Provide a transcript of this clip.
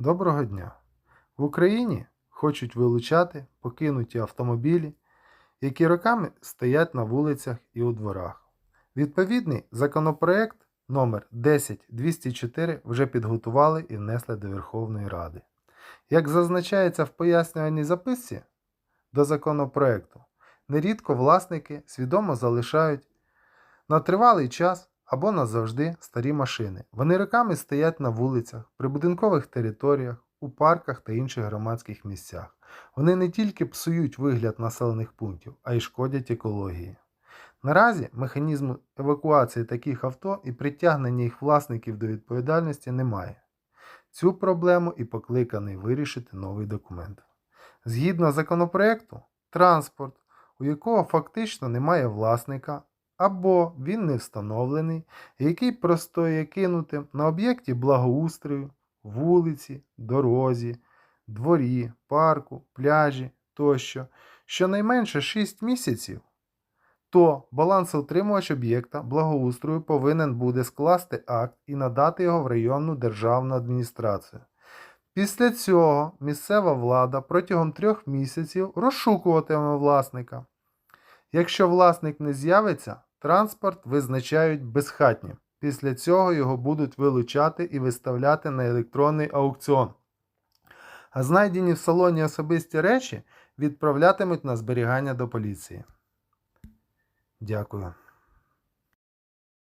Доброго дня! В Україні хочуть вилучати покинуті автомобілі, які роками стоять на вулицях і у дворах. Відповідний законопроект номер 10204 вже підготували і внесли до Верховної Ради. Як зазначається в пояснювальній записці до законопроекту, нерідко власники свідомо залишають на тривалий час або назавжди старі машини. Вони роками стоять на вулицях, прибудинкових територіях, у парках та інших громадських місцях. Вони не тільки псують вигляд населених пунктів, а й шкодять екології. Наразі механізму евакуації таких авто і притягнення їх власників до відповідальності немає. Цю проблему і покликаний вирішити новий документ. Згідно законопроекту, транспорт, у якого фактично немає власника, або він не встановлений, який простоє кинутим на об'єкті благоустрою, вулиці, дорозі, дворі, парку, пляжі тощо, щонайменше 6 місяців, то балансоутримувач об'єкта благоустрою повинен буде скласти акт і надати його в районну державну адміністрацію. Після цього місцева влада протягом трьох місяців розшукуватиме власника. Якщо власник не з'явиться, транспорт визначають безхатнім. Після цього його будуть вилучати і виставляти на електронний аукціон. А знайдені в салоні особисті речі відправлятимуть на зберігання до поліції. Дякую.